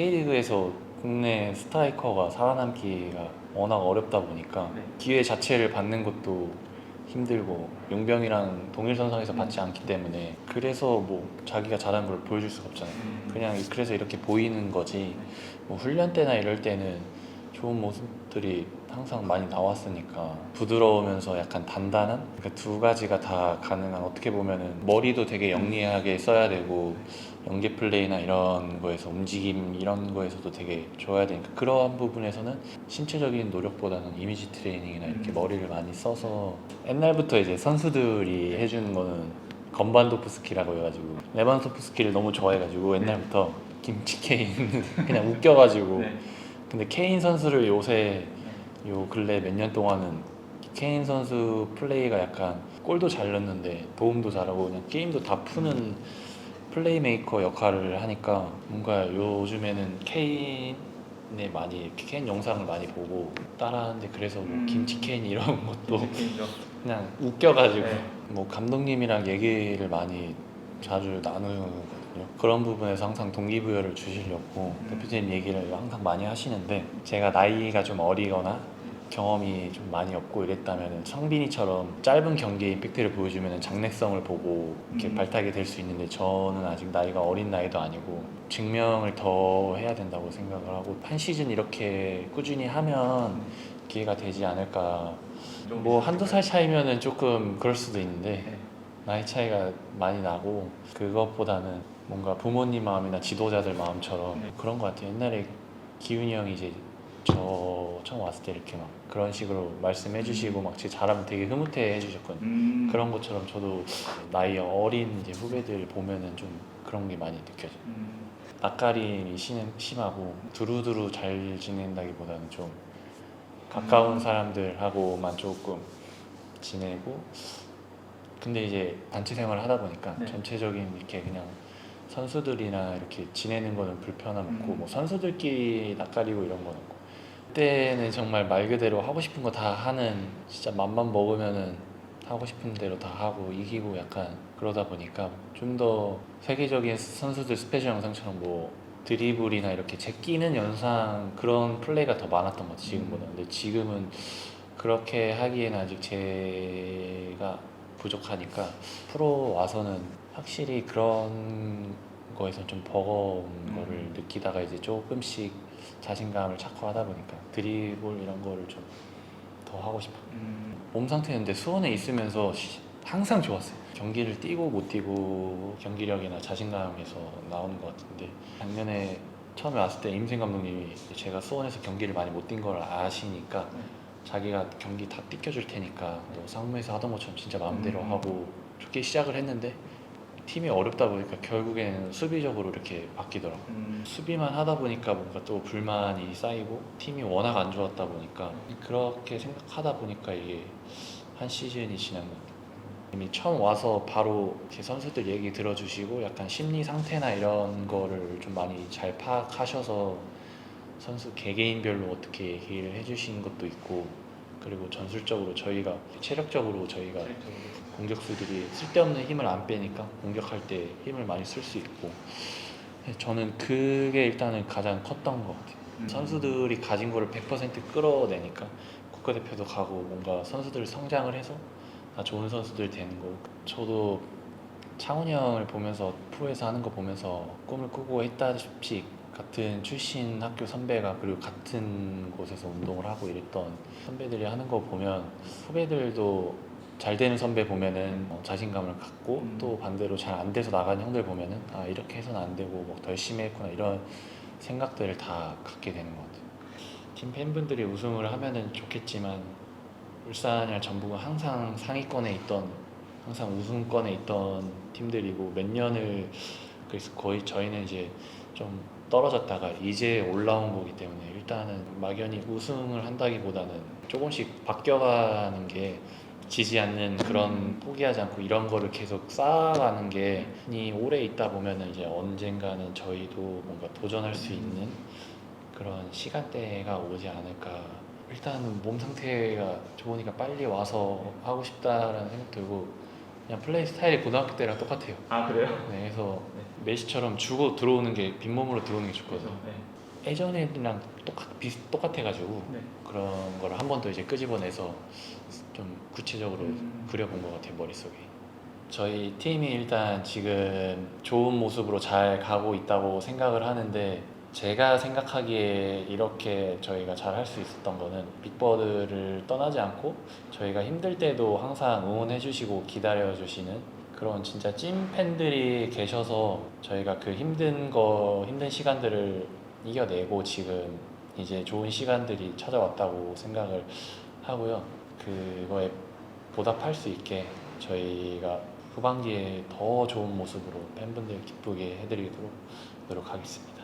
K리그에서 국내 스트라이커가 살아남기가 워낙 어렵다 보니까 네. 기회 자체를 받는 것도 힘들고 용병이랑 동일 선상에서 받지 않기 때문에 그래서 뭐 자기가 잘하는 걸 보여줄 수가 없잖아요. 그냥 그래서 이렇게 보이는 거지 뭐 훈련 때나 이럴 때는 좋은 모습들이 항상 많이 나왔으니까 부드러우면서 약간 단단한 그러니까 두 가지가 다 가능한 어떻게 보면은 머리도 되게 영리하게 써야 되고 연계 플레이나 이런 거에서 움직임 이런 거에서도 되게 좋아야 되니까 그러한 부분에서는 신체적인 노력보다는 이미지 트레이닝이나 이렇게 음. 머리를 많이 써서 옛날부터 이제 선수들이 해주는 거는 건반도프스키라고 해가지고 레반도프스키를 너무 좋아해가지고 옛날부터 김치 케인 그냥 웃겨가지고 네. 근데 케인 선수를 요새 요 근래 몇 년 동안은 케인 선수 플레이가 약간 골도 잘 넣는데 도움도 잘하고 그냥 게임도 다 푸는 플레이메이커 역할을 하니까 뭔가 요즘에는 케인의 많이 케인 영상을 많이 보고 따라하는데 그래서 뭐 음. 김치 케인 이런 것도. 그냥 웃겨가지고 네. 뭐 감독님이랑 얘기를 많이 자주 나누거든요. 그런 부분에서 항상 동기부여를 주시려고 음. 대표님 얘기를 항상 많이 하시는데 제가 나이가 좀 어리거나 경험이 좀 많이 없고 이랬다면 성빈이처럼 짧은 경기에 임팩트를 보여주면 장래성을 보고 이렇게 음. 발탁이 될 수 있는데 저는 아직 나이가 어린 나이도 아니고 증명을 더 해야 된다고 생각을 하고 한 시즌 이렇게 꾸준히 하면 기회가 되지 않을까 좀뭐 한두 살 차이면은 조금 그럴 수도 있는데 네. 나이 차이가 많이 나고 그것보다는 뭔가 부모님 마음이나 지도자들 마음처럼 네. 그런 것 같아요. 옛날에 기훈이 형이 이제 저 처음 왔을 때 이렇게 막 그런 식으로 말씀해 주시고 막제 잘하면 되게 흐뭇해 해 주셨거든요. 음. 그런 것처럼 저도 나이 어린 이제 후배들 보면은 좀 그런 게 많이 느껴져요. 음. 낯가림이 심- 심하고 두루두루 잘 지낸다기보다는 좀 가까운 사람들하고만 조금 지내고 근데 이제 단체 생활을 하다 보니까 네. 전체적인 이렇게 그냥 선수들이나 이렇게 지내는 거는 불편함 없고 음. 뭐 선수들끼리 낯가리고 이런 건 없고 그때는 정말 말 그대로 하고 싶은 거 다 하는 진짜 맘만 먹으면은 하고 싶은 대로 다 하고 이기고 약간 그러다 보니까 좀 더 세계적인 선수들 스페셜 영상처럼 뭐 드리블이나 이렇게 제끼는 영상 그런 플레이가 더 많았던 것 같아요 지금보다. 근데 지금은 그렇게 하기에는 아직 제가 부족하니까 프로 와서는 확실히 그런 거에서 좀 버거운 음. 거를 느끼다가 이제 조금씩 자신감을 찾고 하다 보니까 드리블 이런 거를 좀 더 하고 싶어 음. 몸 상태였는데 수원에 있으면서 시- 항상 좋았어요. 경기를 뛰고 못 뛰고 경기력이나 자신감에서 나오는 것 같은데 작년에 처음에 왔을 때 임생 감독님이 제가 수원에서 경기를 많이 못 뛴 걸 아시니까 네. 자기가 경기 다 뛰켜줄 테니까 너 상무에서 하던 것처럼 진짜 마음대로 음. 하고 좋게 시작을 했는데 팀이 어렵다 보니까 결국에는 수비적으로 이렇게 바뀌더라고요. 음. 수비만 하다 보니까 뭔가 또 불만이 쌓이고 팀이 워낙 안 좋았다 보니까 그렇게 생각하다 보니까 이게 한 시즌이 지난 것 같아요. 이미 처음 와서 바로 이렇게 선수들 얘기 들어주시고 약간 심리 상태나 이런 거를 좀 많이 잘 파악하셔서 선수 개개인별로 어떻게 얘기를 해주시는 것도 있고 그리고 전술적으로 저희가 체력적으로 저희가 공격수들이 쓸데없는 힘을 안 빼니까 공격할 때 힘을 많이 쓸 수 있고 네, 저는 그게 일단은 가장 컸던 것 같아요. 음. 선수들이 가진 거를 100% 끌어내니까 국가대표도 가고 뭔가 선수들 성장을 해서 다 좋은 선수들 되는 거. 저도 창훈이 형을 보면서 프로에서 하는 거 보면서 꿈을 꾸고 했다시피 같은 출신 학교 선배가 그리고 같은 곳에서 운동을 하고 이랬던 선배들이 하는 거 보면 후배들도 잘 되는 선배 보면은 어, 자신감을 갖고 음. 또 반대로 잘 안 돼서 나가는 형들 보면은 아 이렇게 해서는 안 되고 뭐더 열심히 했구나 이런 생각들을 다 갖게 되는 것 같아요. 팀 팬분들이 우승을 하면은 좋겠지만 울산이랑 전북은 항상 상위권에 있던 항상 우승권에 있던 팀들이고 몇 년을 그래서 거의 저희는 이제 좀 떨어졌다가 이제 올라온 거기 때문에 일단은 막연히 우승을 한다기보다는 조금씩 바뀌어가는 게 지지 않는 그런 포기하지 않고 이런 거를 계속 쌓아가는 게 이 오래 있다 보면은 이제 언젠가는 저희도 뭔가 도전할 수 있는 그런 시간대가 오지 않을까. 일단은 몸 상태가 좋으니까 빨리 와서 하고 싶다라는 생각 들고 그냥 플레이 스타일이 고등학교 때랑 똑같아요. 아 그래요? 네, 그래서 네. 메시처럼 주고 들어오는 게 빈몸으로 들어오는 게 좋거든요. 네. 예전이랑 똑같 비슷 똑같아가지고 네. 그런 걸 한 번 더 이제 끄집어내서 좀 구체적으로 음. 그려본 것 같아요 머릿속에. 저희 팀이 일단 지금 좋은 모습으로 잘 가고 있다고 생각을 하는데 제가 생각하기에 이렇게 저희가 잘 할 수 있었던 거는 빅버드를 떠나지 않고 저희가 힘들 때도 항상 응원해 주시고 기다려 주시는 그런 진짜 찐 팬들이 계셔서 저희가 그 힘든 거 힘든 시간들을 이겨내고 지금 이제 좋은 시간들이 찾아왔다고 생각을 하고요. 그거에 보답할 수 있게 저희가 후반기에 더 좋은 모습으로 팬분들 기쁘게 해드리도록 노력하겠습니다.